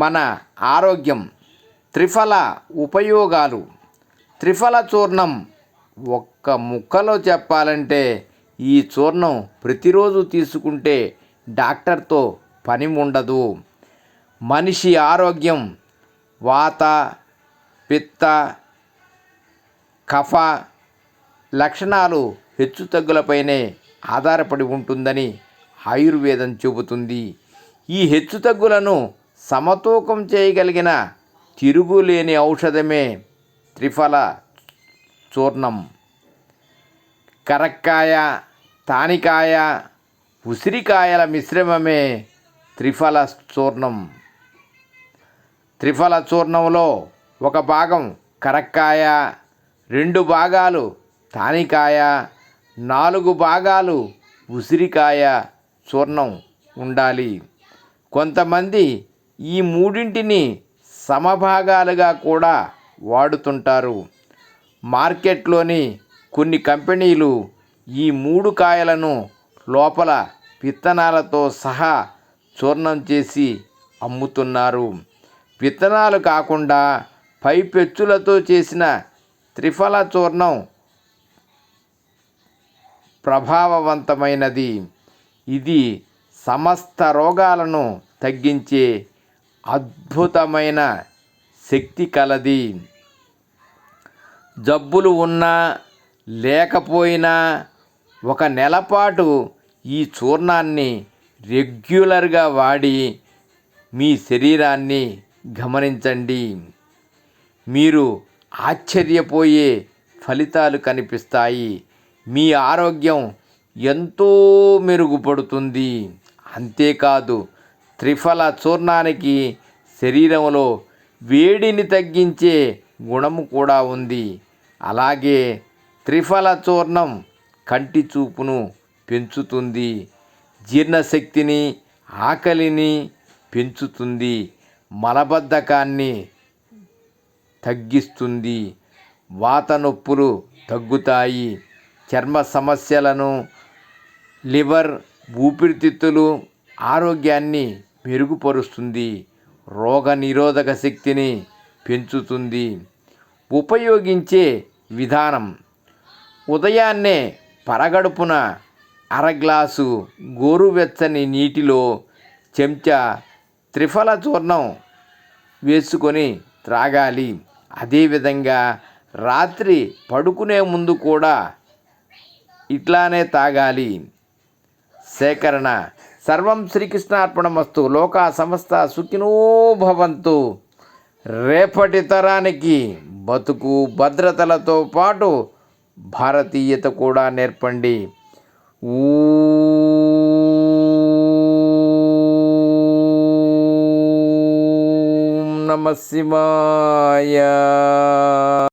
మన ఆరోగ్యం. త్రిఫల ఉపయోగాలు. త్రిఫల చూర్ణం ఒక్క ముక్కలో చెప్పాలంటే ఈ చూర్ణం ప్రతిరోజు తీసుకుంటే డాక్టర్తో పని ఉండదు మనిషి ఆరోగ్యం వాత పిత్త కఫ లక్షణాలు హెచ్చుతగ్గులపైనే ఆధారపడి ఉంటుందని ఆయుర్వేదం చెబుతుంది. ఈ హెచ్చుతగ్గులను సమతూకం చేయగలిగిన తిరుగులేని ఔషధమే త్రిఫల చూర్ణం. కరక్కాయ తానికాయ ఉసిరికాయల మిశ్రమమే త్రిఫల చూర్ణం. త్రిఫల చూర్ణంలో ఒక భాగం కరక్కాయ రెండు భాగాలు తానికాయ నాలుగు భాగాలు ఉసిరికాయ చూర్ణం ఉండాలి. కొంతమంది ఈ మూడింటిని సమభాగాలుగా కూడా వాడుతుంటారు. మార్కెట్లోని కొన్ని కంపెనీలు ఈ మూడు కాయలను లోపల విత్తనాలతో సహా చూర్ణం చేసి అమ్ముతున్నారు. విత్తనాలు కాకుండా పై పెచ్చులతో చేసిన త్రిఫల చూర్ణం ప్రభావవంతమైనది. ఇది సమస్త రోగాలను తగ్గించే అద్భుతమైన శక్తి కలది. జబ్బులు ఉన్నా లేకపోయినా ఒక నెలపాటు ఈ చూర్ణాన్ని రెగ్యులర్గా వాడి మీ శరీరాన్ని గమనించండి. మీరు ఆశ్చర్యపోయే ఫలితాలు కనిపిస్తాయి. మీ ఆరోగ్యం ఎంతో మెరుగుపడుతుంది. అంతేకాదు త్రిఫల చూర్ణానికి శరీరంలో వేడిని తగ్గించే గుణము కూడా ఉంది. అలాగే త్రిఫల చూర్ణం కంటి చూపును పెంచుతుంది. జీర్ణశక్తిని ఆకలిని పెంచుతుంది. మలబద్ధకాన్ని తగ్గిస్తుంది. వాత నొప్పులు తగ్గుతాయి. చర్మ సమస్యలను లివర్ ఊపిరితిత్తులు ఆరోగ్యాన్ని మెరుగుపరుస్తుంది రోగ నిరోధక శక్తిని పెంచుతుంది. ఉపయోగించే విధానం. ఉదయాన్నే పరగడుపున అర గ్లాసు గోరువెచ్చని నీటిలో చెంచా త్రిఫల చూర్ణం వేసుకొని త్రాగాలి. అదేవిధంగా రాత్రి పడుకునే ముందు కూడా ఇట్లానే తాగాలి. సేకరణ సర్వం శ్రీకృష్ణార్పణమస్తు. లోకా సమస్త సుఖినో భవంతు. రేపటి తరానికి బతుకు భద్రతలతో పాటు భారతీయత కూడా నేర్పండి. ఊ నమ శివాయ.